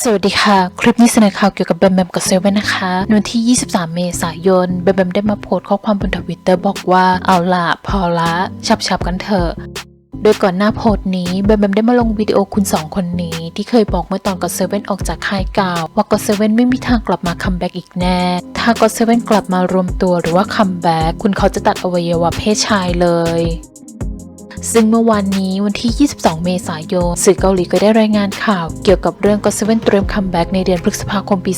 สวัสดีค่ะ คลิปนี้เสนอข่าวเกี่ยวกับแบมแบมกับเซเว่นนะคะในวันที่ 23 เมษายนแบมแบมได้มาโพสต์ข้อความบนทวิตเตอร์บอกว่าเอาล่ะพอละชับๆกันเถอะโดยก่อนหน้าโพสต์นี้แบมแบมได้มาลงวิดีโอคุณสองคนนี้ ที่เคยบอกเมื่อตอนก็เซเว่นออกจากค่ายเก่าว่าก็เซเว่นไม่มีทางกลับมาคัมแบ็กอีกแน่ ถ้าก็เซเว่นกลับมารวมตัวหรือว่าคัมแบ็กคุณเขาจะตัดอวัยวะเพศชายเลย ซึ่งเมื่อวานนี้วันที่ 22 เมษายน สื่อเกาหลีก็ได้รายงานข่าวเกี่ยวกับเรื่องก็เซเว่นเตรียมคัมแบ็กในเดือนพฤษภาคมปี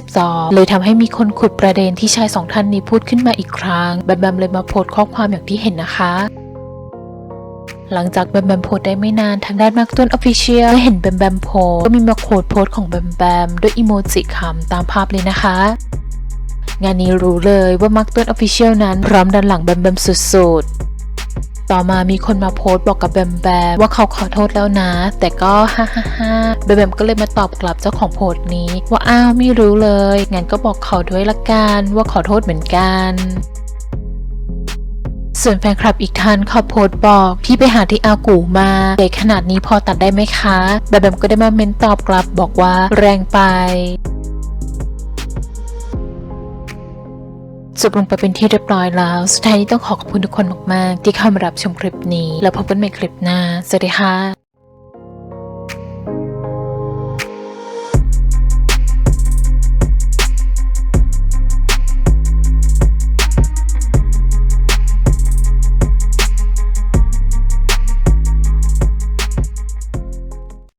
2022 เลยทำให้มีคนขุดประเด็นที่ชายสองท่านนี้พูดขึ้นมาอีกครั้ง แบมแบมเลยมาโพสต์ข้อความอย่างที่เห็นนะคะหลังจากแบมแบมโพสได้ไม่นานทางด้านมาร์กตันออฟฟิเชียลได้เห็นแบมแบมโพสก็มีมาโคดโพสของแบมแบมด้วยอีโมจิคำตามภาพเลยนะคะ งานนี้รู้เลยว่ามาร์กตันออฟฟิเชียลนั้นพร้อมดันหลังแบมแบมสุดๆ ต่อมามีคนมาโพสต์บอกกับแบมแบมว่าเขาขอโทษแล้วนะ แต่ก็ฮ่าฮ่าฮ่าแบมแบมก็เลยมาตอบกลับเจ้าของโพสต์นี้ ว่าอ้าวไม่รู้เลยงั้นก็บอกเขาด้วยละกันว่าขอโทษเหมือนกันส่วนแฟนคลับอีกท่านเขาโพสต์บอกพี่ไปหาที่อากูมาใหญ่ขนาดนี้พอตัดได้ไหมคะ แบมแบมก็ได้มาเมนตอบกลับบอกว่าแรงไป จบลงไปเป็นที่เรียบร้อยแล้วสุดท้ายนี้ต้องขอขอบคุณทุกคนมาก ๆ ที่เข้ามารับชมคลิปนี้ แล้วพบกันใหม่คลิปหน้าสวัสดีค่ะ